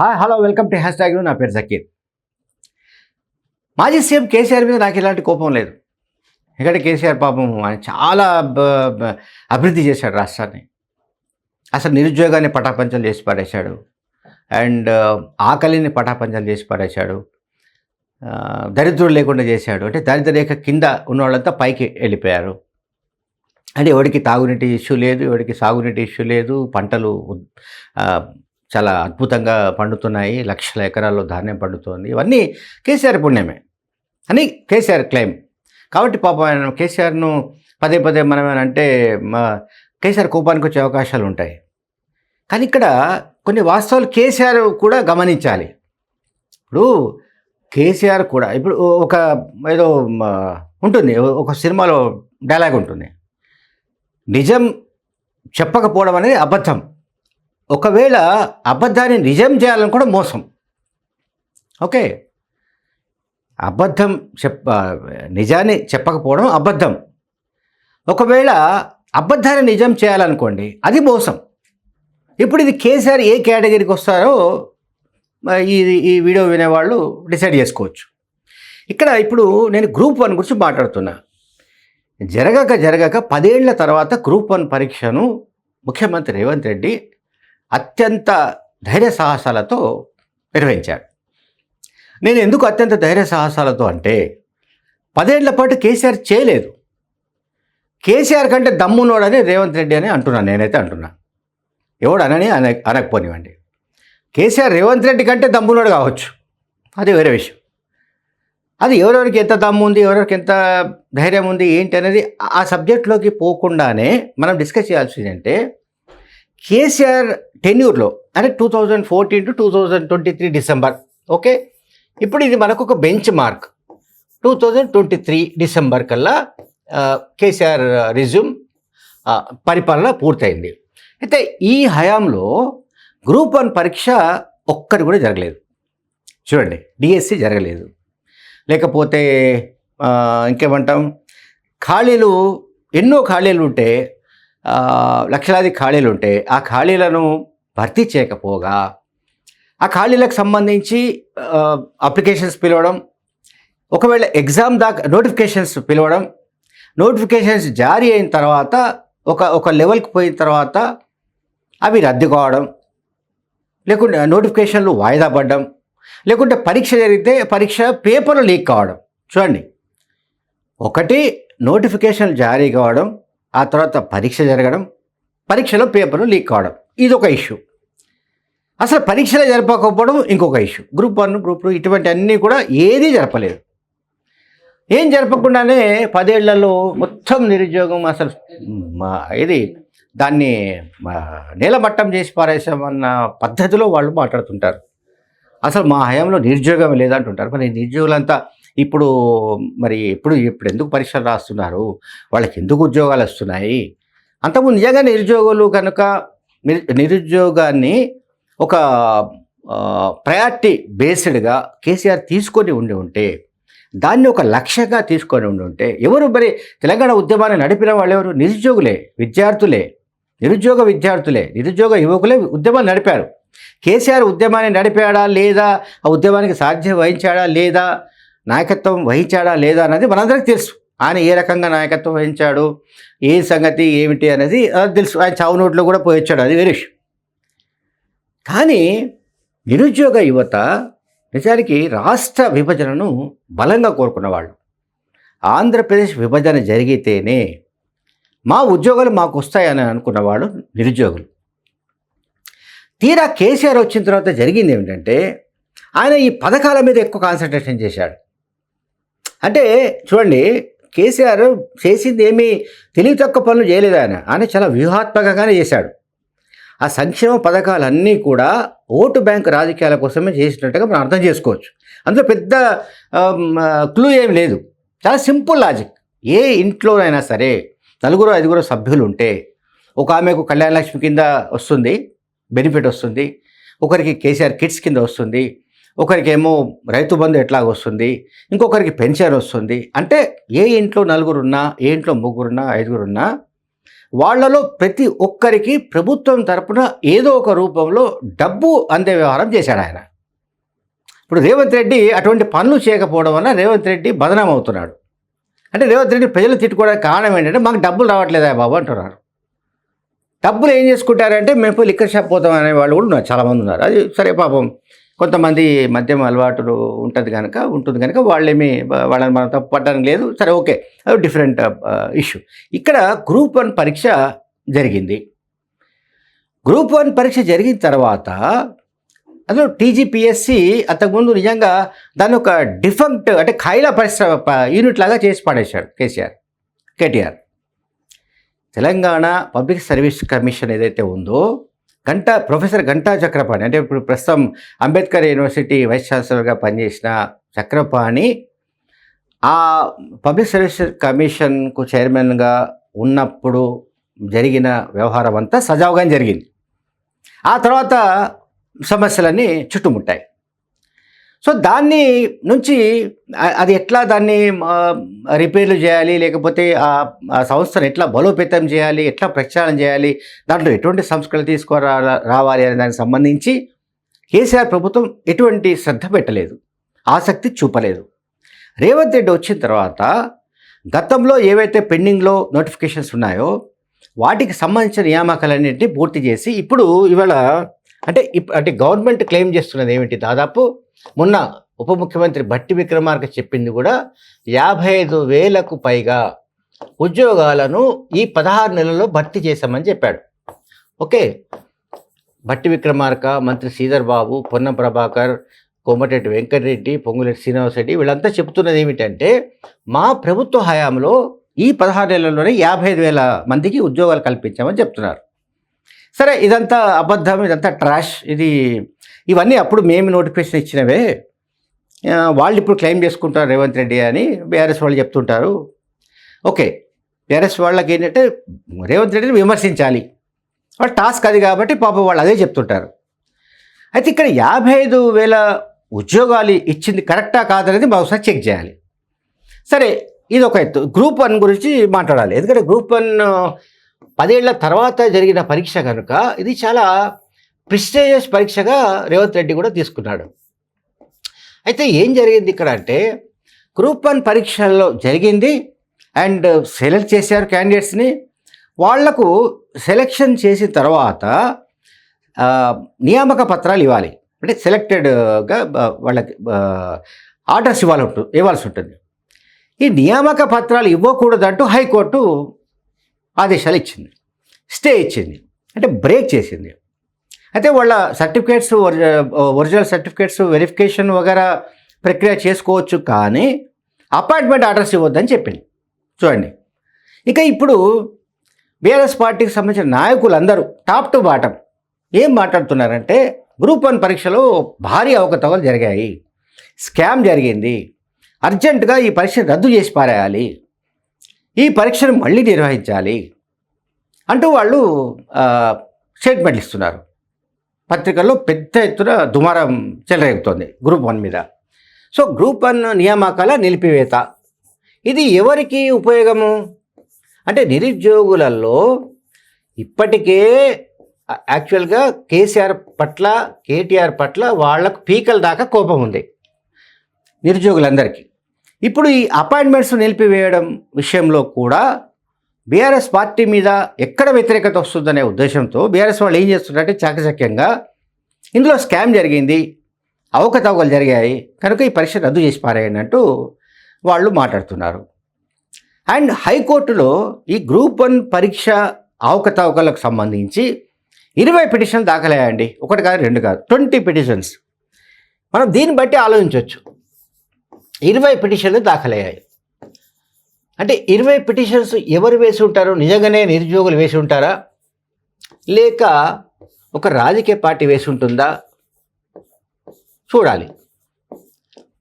Hi hello welcome to hashtag నా పేరు జకీర్. మాజీ సీఎం కేసీఆర్ మీద నాకు ఇలాంటి కోపం లేదు. ఎందుకంటే కేసీఆర్ పాపం ఆయన చాలా బ- అభివృద్ధి చేశాడు రాష్ట్రాన్ని. అసలు నిరుద్యోగాన్ని పటాపంచలు చేసి పడేశాడు. అండ్ ఆకలిని పటాపంచలు చేసి పడేశాడు. దరిద్రుడు లేకుండా చేశాడు. అంటే దరిద్ర రేఖ కింద ఉన్న వాళ్ళంతా పైకి వెళ్ళిపోయారు. అంటే ఎవరికి తాగునీటి ఇష్యూ లేదు ఎవరికి సాగునీటి ఇష్యూ లేదు పంటలు చాలా అద్భుతంగా పండుతున్నాయి. లక్షల ఎకరాల్లో ధాన్యం పండుతోంది. ఇవన్నీ కేసీఆర్ పుణ్యమే. అని కేసీఆర్ క్లెయిమ్. కాబట్టి పాపం ఆయన కేసీఆర్ను పదే పదే మనం మా కేసీఆర్ కోపానికి వచ్చే అవకాశాలు ఉంటాయి. కానీ ఇక్కడ కొన్ని వాస్తవాలు కేసీఆర్ కూడా గమనించాలి. ఇప్పుడు కేసీఆర్ కూడా ఇప్పుడు ఒక ఏదో ఉంటుంది. ఒక సినిమాలో డైలాగ్ ఉంటుంది. నిజం చెప్పకపోవడం అనేది అబద్ధం. ఒకవేళ అబద్ధాన్ని నిజం చేయాలని కూడా మోసం. ఓకే? అబద్ధం చెప్ప నిజాన్ని చెప్పకపోవడం అబద్ధం. ఒకవేళ అబద్ధాన్ని నిజం చేయాలనుకోండి అది మోసం. ఇప్పుడు ఇది కేసీఆర్ ఏ కేటగిరీకి వస్తారో ఈ ఈ వీడియో వినేవాళ్ళు డిసైడ్ చేసుకోవచ్చు. ఇక్కడ ఇప్పుడు నేను గ్రూప్ వన్ గురించి మాట్లాడుతున్నా. జరగక జరగక పదేళ్ళ తర్వాత గ్రూప్ వన్ పరీక్షను ముఖ్యమంత్రి రేవంత్ రెడ్డి అత్యంత ధైర్య సాహసాలతో నిర్వహించాడు. నేను ఎందుకు అత్యంత ధైర్య సాహసాలతో అంటే పదేళ్ళ పాటు కేసీఆర్ చేయలేదు. కేసీఆర్ కంటే దమ్మునోడని రేవంత్ రెడ్డి అని అంటున్నాను నేనైతే అంటున్నా. ఎవడు అనని అన అనకపోనివ్వండి. కేసీఆర్ రేవంత్ రెడ్డి కంటే దమ్మునోడు కావచ్చు. అది వేరే విషయం. అది ఎవరెవరికి ఎంత దమ్ము ఉంది ఎవరెవరికి ఎంత ధైర్యం ఉంది ఏంటి అనేది ఆ సబ్జెక్ట్లోకి పోకుండానే మనం డిస్కస్ చేయాల్సింది అంటే కేసీఆర్ టెన్యూర్లో అంటే two thousand fourteen to two thousand twenty three December okay? ఇప్పుడు ఇది మనకు ఒక benchmark. Two thousand twenty three December కల్లా కేసీఆర్ రిజ్యూమ్ పరిపాలన పూర్తయింది. అయితే ఈ హయాంలో గ్రూప్ వన్ పరీక్ష ఒక్కటి కూడా జరగలేదు. చూడండి డిఎస్సి జరగలేదు. లేకపోతే ఇంకేమంటాం? ఖాళీలు ఎన్నో ఖాళీలు ఉంటే లక్షలాది ఖాళీలు ఉంటే ఆ ఖాళీలను భర్తీ చేయకపోగా ఆ ఖాళీలకు సంబంధించి అప్లికేషన్స్ పిలవడం ఒకవేళ ఎగ్జామ్ దాకా నోటిఫికేషన్స్ పిలవడం నోటిఫికేషన్స్ జారీ అయిన తర్వాత ఒక ఒక లెవెల్కి పోయిన తర్వాత అవి రద్దు కావడం లేకుంటే నోటిఫికేషన్లు వాయిదా పడడం లేకుంటే పరీక్ష జరిగితే పరీక్ష పేపర్లు లీక్ కావడం. చూడండి. ఒకటి నోటిఫికేషన్ జారీ కావడం ఆ తర్వాత పరీక్ష జరగడం పరీక్షలో పేపర్లు లీక్ కావడం ఇది ఒక ఇష్యూ. అసలు పరీక్షలు జరపకపోవడం ఇంకొక issue. Group one group two ఇటువంటి అన్నీ కూడా ఏదీ జరపలేదు. ఏం జరపకుండానే పదేళ్ళలో మొత్తం నిరుద్యోగం అసలు మా ఇది దాన్ని నేలమట్టం చేసి పారేసామన్న పద్ధతిలో వాళ్ళు మాట్లాడుతుంటారు. అసలు మా హయాంలో నిరుద్యోగం లేదంటుంటారు. మరి నిరుద్యోగులంతా ఇప్పుడు మరి ఎప్పుడు ఇప్పుడు ఎందుకు పరీక్షలు రాస్తున్నారు? వాళ్ళకి ఎందుకు ఉద్యోగాలు వస్తున్నాయి? అంతకుముందు నిజంగా నిరుద్యోగులు కనుక నిరుద్యోగాన్ని ఒక ప్రయారిటీ బేస్డ్గా కేసీఆర్ తీసుకొని ఉండి ఉంటే దాన్ని ఒక లక్ష్యంగా తీసుకొని ఉండి ఉంటే ఎవరు మరి తెలంగాణ ఉద్యమాన్ని నడిపిన వాళ్ళు ఎవరు? నిరుద్యోగులే విద్యార్థులే నిరుద్యోగ విద్యార్థులే నిరుద్యోగ యువకులే ఉద్యమాన్ని నడిపారు. కేసీఆర్ ఉద్యమాన్ని నడిపాడా లేదా? ఆ ఉద్యమానికి సాధ్యం వహించాడా లేదా? నాయకత్వం వహించాడా లేదా అన్నది మనందరికీ తెలుసు. ఆయన ఏ రకంగా నాయకత్వం వహించాడు ఏ సంగతి ఏమిటి అనేది తెలుసు. ఆయన చావు నోట్లో కూడా పోయొచ్చాడు అది వేరే విషయం. కానీ నిరుద్యోగ యువత నిజానికి రాష్ట్ర విభజనను బలంగా కోరుకున్నవాళ్ళు. ఆంధ్రప్రదేశ్ విభజన జరిగితేనే మా ఉద్యోగాలు మాకు వస్తాయని అనుకున్నవాళ్ళు నిరుద్యోగులు. తీరా కేసీఆర్ వచ్చిన తర్వాత జరిగింది ఏమిటంటే ఆయన ఈ పథకాల మీద ఎక్కువ కాన్సన్ట్రేషన్ చేశాడు. అంటే చూడండి కేసీఆర్ చేసింది ఏమీ తెలివి తక్కువ పనులు చేయలేదు ఆయన. ఆయన చాలా వ్యూహాత్మకంగానే చేశాడు. ఆ సంక్షేమ పథకాలన్నీ కూడా ఓటు బ్యాంక్ రాజకీయాల కోసమే చేసినట్టుగా మనం అర్థం చేసుకోవచ్చు. అందులో పెద్ద క్లూ ఏం లేదు. చాలా సింపుల్ లాజిక్. ఏ ఇంట్లోనైనా సరే నలుగురు ఐదుగురు సభ్యులు ఉంటే ఒక ఆమెకు కళ్యాణ లక్ష్మి కింద వస్తుంది బెనిఫిట్ వస్తుంది ఒకరికి కేసీఆర్ కిట్స్ కింద వస్తుంది ఒకరికేమో రైతు బంధు ఎట్లాగ వస్తుంది ఇంకొకరికి పెన్షన్ వస్తుంది. అంటే ఏ ఇంట్లో నలుగురున్నా ఏ ఇంట్లో ముగ్గురున్నా ఐదుగురున్నా వాళ్ళలో ప్రతి ఒక్కరికి ప్రభుత్వం తరపున ఏదో ఒక రూపంలో డబ్బు అందే వ్యవహారం చేశాడు ఆయన. ఇప్పుడు రేవంత్ రెడ్డి అటువంటి పనులు చేయకపోవడం వల్ల రేవంత్ రెడ్డి బదనాం అవుతున్నాడు అంటే రేవంత్ రెడ్డి ప్రజలు తిట్టుకోవడానికి కారణం ఏంటంటే మాకు డబ్బులు రావట్లేదా బాబు అంటున్నారు. డబ్బులు ఏం చేసుకుంటారంటే మేము పోయి లిక్కర్ షాప్ పోతాం అనే వాళ్ళు కూడా ఉన్నారు చాలామంది ఉన్నారు. అది సరే పాపం. కొంతమంది మద్యం అలవాటు ఉంటుంది కనుక ఉంటుంది కనుక వాళ్ళేమి వాళ్ళని మనం తప్పు లేదు. సరే ఓకే. అది డిఫరెంట్ ఇష్యూ. ఇక్కడ గ్రూప్ వన్ పరీక్ష జరిగింది. గ్రూప్ వన్ పరీక్ష జరిగిన తర్వాత అందులో టీజీపీఎస్సి అంతకుముందు నిజంగా దాన్ని ఒక డిఫంక్ట్ అంటే ఖైలా పరిశ్రమ యూనిట్ లాగా చేసి పడేశాడు KCR KTR. Telangana public service commission ఏదైతే ఉందో గంటా ప్రొఫెసర్ గంటా చక్రపాణి అంటే ఇప్పుడు ప్రస్తుతం అంబేద్కర్ యూనివర్సిటీ వైస్ ఛాన్సలర్గా పనిచేసిన చక్రపాణి ఆ పబ్లిక్ సర్వీస్ కమిషన్కు చైర్మన్గా ఉన్నప్పుడు జరిగిన వ్యవహారం అంతా సజావుగానే జరిగింది. ఆ తర్వాత సమస్యలన్నీ చుట్టుముట్టాయి. సో దాన్ని నుంచి అది ఎట్లా దాన్ని రిపేర్లు చేయాలి లేకపోతే ఆ ఆ సంస్థను ఎట్లా బలోపేతం చేయాలి ఎట్లా ప్రక్షాళన చేయాలి దాంట్లో ఎటువంటి సంస్కరణ తీసుకురా రావాలి అనే దానికి సంబంధించి కేసీఆర్ ప్రభుత్వం ఎటువంటి శ్రద్ధ పెట్టలేదు ఆసక్తి చూపలేదు. రేవంత్ రెడ్డి వచ్చిన తర్వాత గతంలో ఏవైతే పెండింగ్లో నోటిఫికేషన్స్ ఉన్నాయో వాటికి సంబంధించిన నియామకాలన్నింటినీ పూర్తి చేసి ఇప్పుడు ఇవాళ అంటే ఇప్ అంటే గవర్నమెంట్ క్లెయిమ్ చేస్తున్నది ఏమిటి? దాదాపు మొన్న ఉప ముఖ్యమంత్రి భట్టి విక్రమార్క చెప్పింది కూడా యాభై ఐదు వేలకు పైగా ఉద్యోగాలను ఈ పదహారు నెలల్లో భర్తీ చేశామని చెప్పాడు. ఓకే. భట్టి విక్రమార్క మంత్రి శ్రీధర్ బాబు పొన్నం ప్రభాకర్ కోమటిరెడ్డి వెంకటరెడ్డి పొంగులేటి శ్రీనివాసరెడ్డి వీళ్ళంతా చెబుతున్నది ఏమిటంటే మా ప్రభుత్వ హయాంలో ఈ పదహారు నెలల్లోనే యాభై ఐదు వేల మందికి ఉద్యోగాలు కల్పించామని చెప్తున్నారు. సరే ఇదంతా అబద్ధం ఇదంతా ట్రాష్. ఇది ఇవన్నీ అప్పుడు మేము నోటిఫికేషన్ ఇచ్చినవే. వాళ్ళు ఇప్పుడు క్లెయిమ్ చేసుకుంటారు రేవంత్ రెడ్డి అని. బీఆర్ఎస్ వాళ్ళు చెప్తుంటారు. ఓకే. బీఆర్ఎస్ వాళ్ళకి ఏంటంటే రేవంత్ రెడ్డిని విమర్శించాలి. వాళ్ళ టాస్క్ అది కాబట్టి పాప వాళ్ళు అదే చెప్తుంటారు. అయితే ఇక్కడ యాభై ఐదు వేల ఉద్యోగాలు ఇచ్చింది కరెక్టా కాదనేది బహుశా చెక్ చేయాలి. సరే ఇది ఒక ఎత్తు. గ్రూప్ వన్ గురించి మాట్లాడాలి. ఎందుకంటే గ్రూప్ వన్ పదేళ్ళ తర్వాత జరిగిన పరీక్ష కనుక ఇది చాలా ప్రిస్టేజియస్ పరీక్షగా రేవంత్ రెడ్డి కూడా తీసుకున్నాడు. అయితే ఏం జరిగింది ఇక్కడ అంటే గ్రూప్ వన్ పరీక్షల్లో జరిగింది అండ్ సెలెక్ట్ చేశారు క్యాండిడేట్స్ని. వాళ్ళకు సెలెక్షన్ చేసిన తర్వాత నియామక పత్రాలు ఇవ్వాలి. అంటే సెలెక్టెడ్గా వాళ్ళకి ఆర్డర్స్ ఇవ్వాలి ఇవ్వాల్సి ఉంటుంది. ఈ నియామక పత్రాలు ఇవ్వకూడదంటూ హైకోర్టు ఆదేశాలు ఇచ్చింది. స్టే ఇచ్చింది. అంటే బ్రేక్ చేసింది. అయితే వాళ్ళ సర్టిఫికేట్స్ ఒరిజినల్ సర్టిఫికేట్స్ వెరిఫికేషన్ వగేరా ప్రక్రియ చేసుకోవచ్చు కానీ అపాయింట్మెంట్ ఆర్డర్స్ ఇవ్వద్దని చెప్పింది. చూడండి. ఇక ఇప్పుడు బీఆర్ఎస్ పార్టీకి సంబంధించిన నాయకులందరూ టాప్ టు బాటం ఏం మాట్లాడుతున్నారంటే గ్రూప్ వన్ పరీక్షలో భారీ అవకతవకలు జరిగాయి. స్కామ్ జరిగింది. అర్జెంటుగా ఈ పరీక్ష రద్దు చేసి పారేయాలి. ఈ పరీక్షను మళ్ళీ నిర్వహించాలి అంటూ వాళ్ళు స్టేట్మెంట్లు ఇస్తున్నారు. పత్రికల్లో పెద్ద ఎత్తున దుమారం చెలరేగుతోంది గ్రూప్ వన్ మీద. సో గ్రూప్ వన్ నియామకాల నిలిపివేత. ఇది ఎవరికి ఉపయోగము? అంటే నిరుద్యోగులలో ఇప్పటికే యాక్చువల్గా కేసీఆర్ పట్ల కేటీఆర్ పట్ల వాళ్ళకు పీకల దాకా కోపం ఉంది. నిరుద్యోగులందరికీ. ఇప్పుడు ఈ అపాయింట్మెంట్స్ నిలిపివేయడం విషయంలో కూడా బీఆర్ఎస్ పార్టీ మీద ఎక్కడ వ్యతిరేకత వస్తుందనే ఉద్దేశంతో బీఆర్ఎస్ వాళ్ళు ఏం చేస్తున్నారంటే చాకచక్యంగా ఇందులో స్కామ్ జరిగింది అవకతవకలు జరిగాయి కనుక ఈ పరీక్ష రద్దు చేసి పారేయండి అంటూ వాళ్ళు మాట్లాడుతున్నారు. అండ్ హైకోర్టులో ఈ గ్రూప్ వన్ పరీక్ష అవకతవకలకు సంబంధించి ఇరవై పిటిషన్ దాఖలయ్యాయండి. ఒకటి కాదు రెండు కాదు ట్వంటీ పిటిషన్స్. మనం దీన్ని బట్టి ఆలోచించవచ్చు. ఇరవై పిటిషన్లు దాఖలయ్యాయి. అంటే ఇరవై పిటిషన్స్ ఎవరు వేసి ఉంటారు? నిజంగానే నిరుద్యోగులు వేసి ఉంటారా? లేక ఒక రాజకీయ పార్టీ వేసి ఉంటుందా? చూడాలి.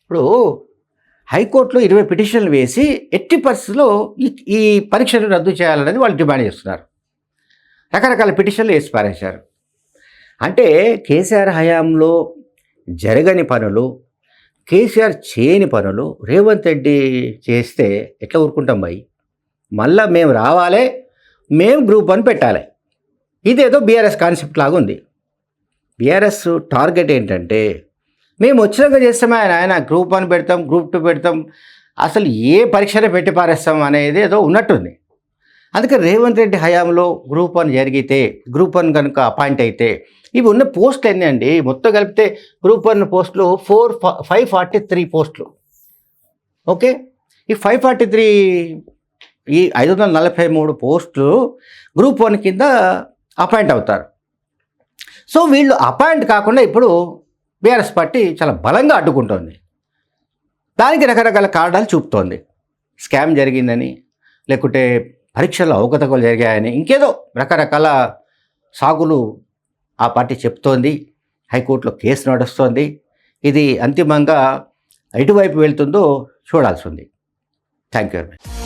ఇప్పుడు హైకోర్టులో ఇరవై పిటిషన్లు వేసి ఎట్టి పరిస్థితుల్లో ఈ పరీక్షను రద్దు చేయాలనేది వాళ్ళు డిమాండ్ చేస్తున్నారు. రకరకాల పిటిషన్లు వేసి పారేశారు. అంటే కేసీఆర్ హయాంలో జరగని పనులు కేసీఆర్ చేయని పనులు రేవంత్ రెడ్డి చేస్తే ఎట్లా ఊరుకుంటాం భయ్? మళ్ళా మేము రావాలే మేము గ్రూప్ వన్ పెట్టాలి. ఇదేదో బీఆర్ఎస్ కాన్సెప్ట్ లాగా ఉంది. బీఆర్ఎస్ టార్గెట్ ఏంటంటే మేము వచ్చినాక చేస్తామే ఆయన ఆయన గ్రూప్ వన్ పెడతాం గ్రూప్ టూ పెడతాం అసలు ఏ పరీక్షనే పెట్టి పారేస్తాం అనేది ఏదో ఉన్నట్టుంది. అందుకే రేవంత్ రెడ్డి హయాంలో గ్రూప్ వన్ జరిగితే గ్రూప్ వన్ కనుక అపాయింట్ అయితే ఇవి ఉన్న పోస్టులు ఎన్ని అండి? మొత్తం కలిపితే గ్రూప్ వన్ పోస్టులు ఫోర్ ఫైవ్ ఫార్టీ త్రీ పోస్టులు. ఓకే? ఈ ఫైవ్ ఫార్టీ త్రీ ఈ ఐదు వందల నలభై మూడు పోస్టులు గ్రూప్ వన్ కింద అపాయింట్ అవుతారు. సో వీళ్ళు అపాయింట్ కాకుండా ఇప్పుడు బీఆర్ఎస్ పార్టీ చాలా బలంగా అడ్డుకుంటోంది. దానికి రకరకాల కారణాలు చూపుతోంది. స్కామ్ జరిగిందని లేకుంటే పరీక్షల్లో అవకతవకలు జరిగాయని ఇంకేదో రకరకాల సాగులు ఆ పార్టీ చెప్తోంది. హైకోర్టులో కేసు నడుస్తోంది. ఇది అంతిమంగా ఎటువైపు వెళ్తుందో చూడాల్సి ఉంది. Thank you very much